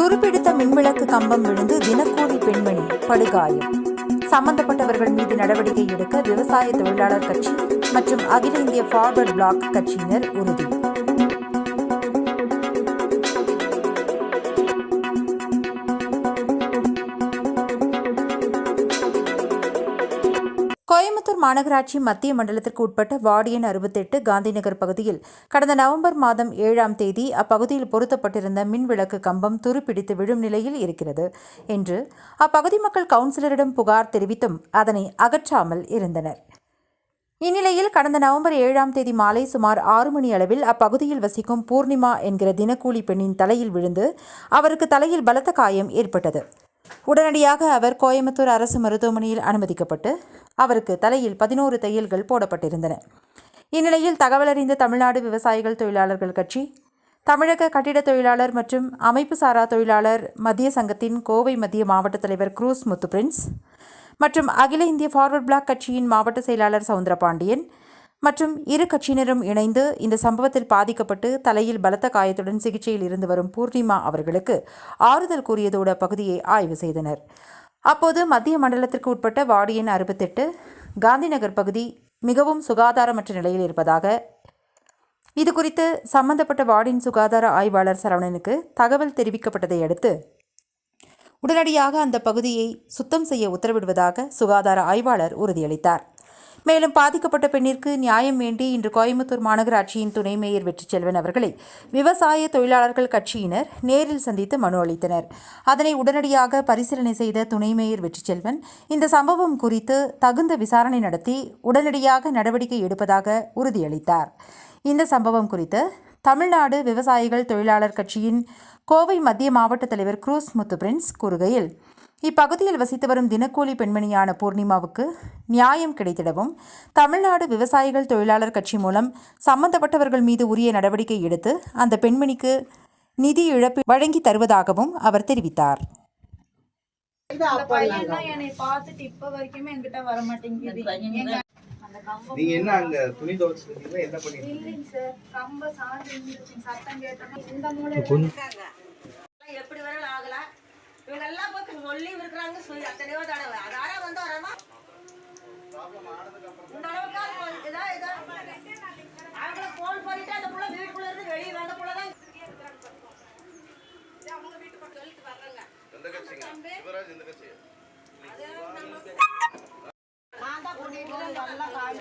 துருப்பிடித்த மின்விளக்கு கம்பம் விழுந்து தினக்கூலி பெண்மணி படுகாயம். சம்பந்தப்பட்டவர்கள் மீது நடவடிக்கை எடுக்க விவசாய தொழிலாளர் கட்சி மற்றும் அகில இந்திய ஃபார்வர்ட் பிளாக் கட்சியினர் உறுதி. மாநகராட்சி மத்திய மண்டலத்திற்கு உட்பட்ட வார்டியன் அறுபத்தெட்டு காந்திநகர் பகுதியில் கடந்த நவம்பர் மாதம் ஏழாம் தேதி அப்பகுதியில் பொருத்தப்பட்டிருந்த மின் விளக்கு கம்பம் துருப்பிடித்து விழும் நிலையில் இருக்கிறது என்று அப்பகுதி மக்கள் கவுன்சிலரிடம் புகார் தெரிவித்தும் அதனை அகற்றாமல் இருந்தனர். இந்நிலையில் கடந்த நவம்பர் ஏழாம் தேதி மாலை சுமார் ஆறு மணி அளவில் அப்பகுதியில் வசிக்கும் பூர்ணிமா என்கிற தினக்கூலி பெண்ணின் தலையில் விழுந்து அவருக்கு தலையில் பலத்த காயம் ஏற்பட்டது. உடனடியாக அவர் கோயம்புத்தூர் அரசு மருத்துவமனையில் அனுமதிக்கப்பட்டு அவருக்கு தலையில் பதினோரு தையல்கள் போடப்பட்டிருந்தன. இந்நிலையில் தகவலறிந்த தமிழ்நாடு விவசாயிகள் தொழிலாளர்கள் கட்சி தமிழக கட்டிட தொழிலாளர் மற்றும் அமைப்பு சாரா தொழிலாளர் மத்திய சங்கத்தின் கோவை மத்திய மாவட்ட தலைவர் குரூஸ் முத்து பிரின்ஸ் மற்றும் அகில இந்திய ஃபார்வர்ட் பிளாக் கட்சியின் மாவட்ட செயலாளர் சவுந்தரபாண்டியன் மற்றும் இரு கட்சியினரும் இணைந்து இந்த சம்பவத்தில் பாதிக்கப்பட்டு தலையில் பலத்த காயத்துடன் சிகிச்சையில் இருந்து வரும் பூர்ணிமா அவர்களுக்கு ஆறுதல் கூறியதோடு பகுதியை ஆய்வு செய்தனர். அப்போது மத்திய மண்டலத்திற்கு உட்பட்ட வார்டியன் அறுபத்தெட்டு காந்திநகர் பகுதி மிகவும் சுகாதாரமற்ற நிலையில் இருப்பதாக இது குறித்து சம்பந்தப்பட்ட வார்டின் சுகாதார ஆய்வாளர் சரவணனுக்கு தகவல் தெரிவிக்கப்பட்டதை அடுத்து உடனடியாக அந்த பகுதியை சுத்தம் செய்ய உத்தரவிடுவதாக சுகாதார ஆய்வாளர் உறுதியளித்தார். மேலும் பாதிக்கப்பட்ட பெண்ணிற்கு நியாயம் வேண்டி இன்று கோயம்புத்தூர் மாநகராட்சியின் துணை மேயர் வெற்றிச்செல்வன் அவர்களை விவசாய தொழிலாளர்கள் கட்சியினர் நேரில் சந்தித்து மனு அளித்தனர். அதனை உடனடியாக பரிசீலனை செய்த துணை மேயர் வெற்றிச்செல்வன் இந்த சம்பவம் குறித்து தகுந்த விசாரணை நடத்தி உடனடியாக நடவடிக்கை எடுப்பதாக உறுதியளித்தார். இந்த சம்பவம் குறித்து தமிழ்நாடு விவசாயிகள் தொழிலாளர் கட்சியின் கோவை மத்திய மாவட்ட தலைவர் குரூஸ் முத்து பிரின்ஸ் கூறுகையில் இப்பகுதியில் வசித்து வரும் தினக்கூலி பெண்மணியான பூர்ணிமாவுக்கு நியாயம் கிடைத்திடவும் தமிழ்நாடு விவசாயிகள் தொழிலாளர் கட்சி மூலம் சம்பந்தப்பட்டவர்கள் மீது உரிய நடவடிக்கை எடுத்து அந்த பெண்மணிக்கு நிதி இழப்பு வழங்கி தருவதாகவும் அவர் தெரிவித்தார். நீங்க என்ன அங்க துணி துவைச்சிருக்கீங்களா என்ன இருக்காங்க எப்படி வேணாலும் ஆகலாம். இவங்க எல்லாம் போய் சொல்லி இருக்கிறாங்க சொல்லி அத்தனையோ தடவை. அதார வந்து வரமா இந்த அளவுக்கு இதா இதா. அவங்களுக்கு போன் பண்ணிட்டு அந்த புள்ள வீட்டுக்குள்ள இருந்து வெளியே வந்த புள்ள தான் அவங்க வீட்டு பக்கம் சொல்லிட்டு வர்றாங்க எந்த கட்சிங்க? சிவராஜ் எந்த கட்சி நான் தான் கூட்டிட்டு வந்து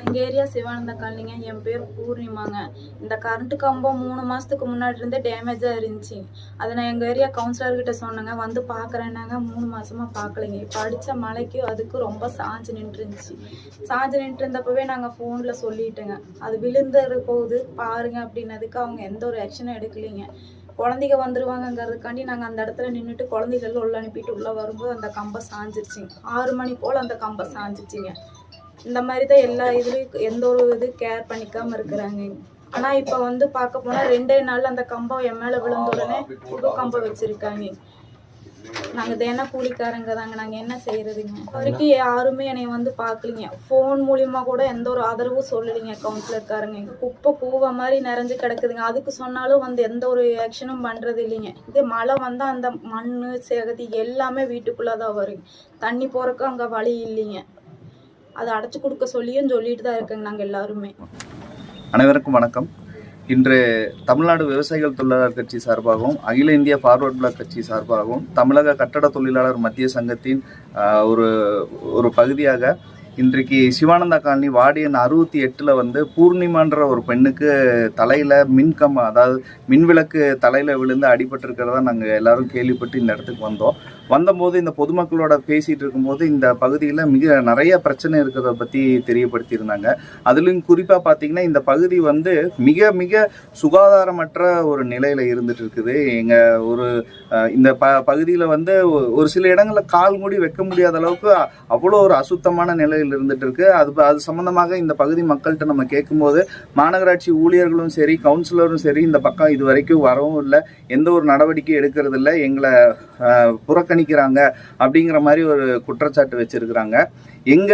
எங்கள் ஏரியா சிவானந்த காலனிங்க. என் பேர் பூர்ணிமாங்க. இந்த கரண்ட் கம்பம் மூணு மாதத்துக்கு முன்னாடி இருந்தே டேமேஜாக இருந்துச்சு. அதை நான் எங்கள் ஏரியா கவுன்சிலர்கிட்ட சொன்னேங்க. வந்து பார்க்குறேன்னாங்க மூணு மாதமாக பார்க்கலைங்க இப்ப அடிச்ச மழைக்கு அதுக்கு ரொம்ப சாஞ்சு நின்றுருந்துச்சு. சாஞ்சு நின்றுருந்தப்பவே நாங்கள் ஃபோனில் சொல்லிட்டேங்க. அது விழுந்துரு போகுது பாருங்க அப்படின்னதுக்கு அவங்க எந்த ஒரு ஆக்ஷனும் எடுக்கலைங்க. குழந்தைங்க வந்துருவாங்கங்கிறதுக்காண்டி நாங்கள் அந்த இடத்துல நின்றுட்டு குழந்தைகள் உள்ள அனுப்பிட்டு உள்ளே வரும்போது அந்த கம்பம் சாஞ்சிருச்சிங்க. ஆறு மணி போல் அந்த கம்பம் சாஞ்சிச்சுங்க இந்த மாதிரி தான் எல்லா இதுலேயும் எந்த ஒரு இது கேர் பண்ணிக்காம இருக்கிறாங்க. ஆனால் இப்போ வந்து பார்க்க போனால் ரெண்டே நாள் அந்த கம்பம் என் மேலே விழுந்த உடனே புது கம்பம் வச்சுருக்காங்க. நாங்கள் தினம் கூலிக்காரங்க தாங்க. நாங்கள் என்ன செய்யறதுங்க? வரைக்கும் யாருமே என்னை வந்து பார்க்கலிங்க. ஃபோன் மூலியமா கூட எந்த ஒரு ஆதரவும் சொல்லலைங்க கவுன்சிலர்காரங்க குப்பை பூவை மாதிரி நிறைஞ்சு கிடக்குதுங்க. அதுக்கு சொன்னாலும் வந்து எந்த ஒரு ஆக்ஷனும் பண்ணுறது இல்லைங்க. இதே மழை வந்தால் அந்த மண் சேகதி எல்லாமே வீட்டுக்குள்ளே தான் வரும். தண்ணி போகிறக்கும் அங்கே வழி இல்லைங்க. அதை அடைச்சி கொடுக்க சொல்லியும் சொல்லிட்டு தான் இருக்கேங்க நாங்கள் எல்லாருமே. அனைவருக்கும் வணக்கம். இன்று தமிழ்நாடு விவசாயிகள் தொழிலாளர் கட்சி சார்பாகவும் அகில இந்திய ஃபார்வர்ட் பிளாக் கட்சி சார்பாகவும் தமிழக கட்டட தொழிலாளர் மத்திய சங்கத்தின் ஒரு ஒரு பகுதியாக இன்றைக்கு சிவானந்தா காலனி வார்டியன் அறுபத்தி எட்டில் வந்து பூர்ணிமான்ற ஒரு பெண்ணுக்கு தலையில் மின்கம் அதாவது மின்விளக்கு தலையில் விழுந்து அடிபட்டிருக்கிறதா நாங்கள் எல்லாரும் கேள்விப்பட்டு இந்த இடத்துக்கு வந்தோம். வந்தபோது இந்த பொதுமக்களோட பேசிகிட்டு இருக்கும்போது இந்த பகுதியில் மிக நிறைய பிரச்சனை இருக்கிறத பற்றி தெரியப்படுத்தியிருந்தாங்க. அதுலேயும் குறிப்பாக பார்த்தீங்கன்னா இந்த பகுதி வந்து மிக மிக சுகாதாரமற்ற ஒரு நிலையில் இருந்துட்டு இருக்குது. எங்கள் ஒரு இந்த ப பகுதியில் வந்து ஒரு சில இடங்களில் கால் மூடி வைக்க முடியாத அளவுக்கு அவ்வளோ ஒரு அசுத்தமான நிலையில் இருந்துட்டு இருக்கு. அது அது சம்பந்தமாக இந்த பகுதி மக்கள்கிட்ட நம்ம கேட்கும்போது மாநகராட்சி ஊழியர்களும் சரி கவுன்சிலரும் சரி இந்த பக்கம் இது வரைக்கும் வரவும் இல்லை. எந்த ஒரு நடவடிக்கையும் எடுக்கிறது இல்லை. எங்களை புறக்கணிக்கிறாங்க அப்படிங்கிற மாதிரி ஒரு குற்றச்சாட்டு வச்சிருக்கிறாங்க. எங்க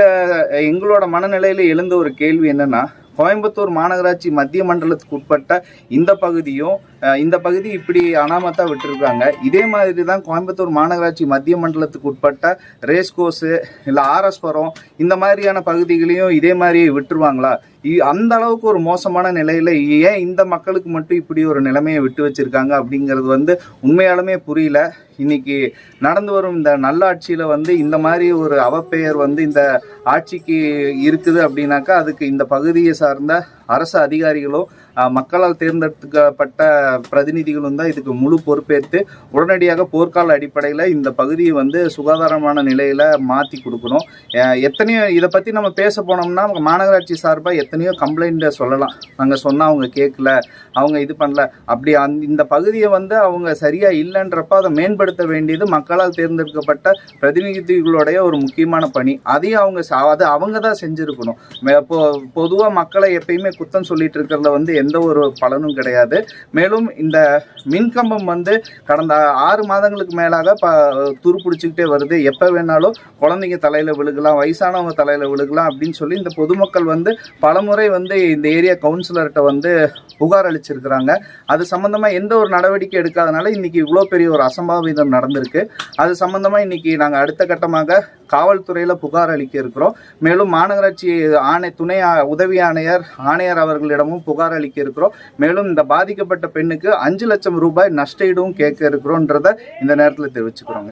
எங்களோட மனநிலையில எழுந்த ஒரு கேள்வி என்னன்னா கோயம்புத்தூர் மாநகராட்சி மத்திய மண்டலத்துக்கு உட்பட்ட இந்த பகுதியும் இந்த பகுதி இப்படி அனாமத்தா விட்டுருக்காங்க. இதே மாதிரி தான் கோயம்புத்தூர் மாநகராட்சி மத்திய மண்டலத்துக்கு உட்பட்ட ரேஸ் கோர்ஸு இல்லை ஆர்எஸ்புரம் இந்த மாதிரியான பகுதிகளையும் இதே மாதிரி விட்டுருவாங்களா? இ- அந்த அளவுக்கு ஒரு மோசமான நிலையில ஏன் இந்த மக்களுக்கு மட்டும் இப்படி ஒரு நிலைமையை விட்டு வச்சிருக்காங்க அப்படிங்கிறது வந்து உண்மையாலுமே புரியல. இன்னைக்கு நடந்து வரும் இந்த நல்லாட்சியில வந்து இந்த மாதிரி ஒரு அவப்பெயர் வந்து இந்த ஆட்சிக்கு இருக்குது அப்படின்னாக்கா அதுக்கு இந்த பகுதியை சார்ந்த அரசு அதிகாரிகளும் மக்களால் தேர்ந்தெடுக்கப்பட்ட பிரதிநிதிகளும் தான் இதுக்கு முழு பொறுப்பேற்று உடனடியாக போர்க்கால அடிப்படையில் இந்த பகுதியை வந்து சுகாதாரமான நிலையில் மாற்றி கொடுக்கணும். எத்தனையோ இதை பற்றி நம்ம பேச போனோம்னா மாநகராட்சி சார்பாக எத்தனையோ கம்ப்ளைண்ட்டை சொல்லலாம். நாங்கள் சொன்னால் அவங்க கேட்கல அவங்க இது பண்ணல. அப்படி அந் இந்த பகுதியை வந்து அவங்க சரியாக இல்லைன்றப்ப அதை மேம்படுத்த வேண்டியது மக்களால் தேர்ந்தெடுக்கப்பட்ட பிரதிநிதிகளுடைய ஒரு முக்கியமான பணி. அதையும் அவங்க ச- அது அவங்க தான் செஞ்சுருக்கணும். மே- பொதுவாக மக்களை எப்பயுமே குத்தம் சொல்லிட்டு இருக்கிறதுல வந்து எந்த ஒரு பலனும் கிடையாது. மேலும் இந்த மின்கம்பம் வந்து கடந்த ஆறு மாதங்களுக்கு மேலாக ப துருப்பிடிச்சிக்கிட்டே வருது. எப்போ வேணாலும் குழந்தைங்க தலையில் விழுகலாம் வயசானவங்க தலையில் விழுகலாம் அப்படின்னு சொல்லி இந்த பொதுமக்கள் வந்து பலமுறை வந்து இந்த ஏரியா கவுன்சிலர்கிட்ட வந்து புகார் அளிச்சிருக்கிறாங்க. அது சம்மந்தமாக எந்த ஒரு நடவடிக்கை எடுக்காதனால இன்றைக்கி இவ்வளோ பெரிய ஒரு அசம்பாவிதம் நடந்திருக்கு. அது சம்மந்தமாக இன்னைக்கு நாங்கள் அடுத்த கட்டமாக காவல்துறையில் புகார் அளிக்க இருக்கிறோம். மேலும் மாநகராட்சி ஆணை துணை ஆ- உதவி ஆணையர் ஆணையர் அவர்களிடமும் புகார் அளிக்க இருக்கிறோம். மேலும் இந்த பாதிக்கப்பட்ட பெண்ணுக்கு அஞ்சு லட்சம் ரூபாய் நஷ்டஈடும் கேட்க இருக்கிறோன்றத இந்த நேரத்தில் தெரிவிச்சுக்கிறோங்க.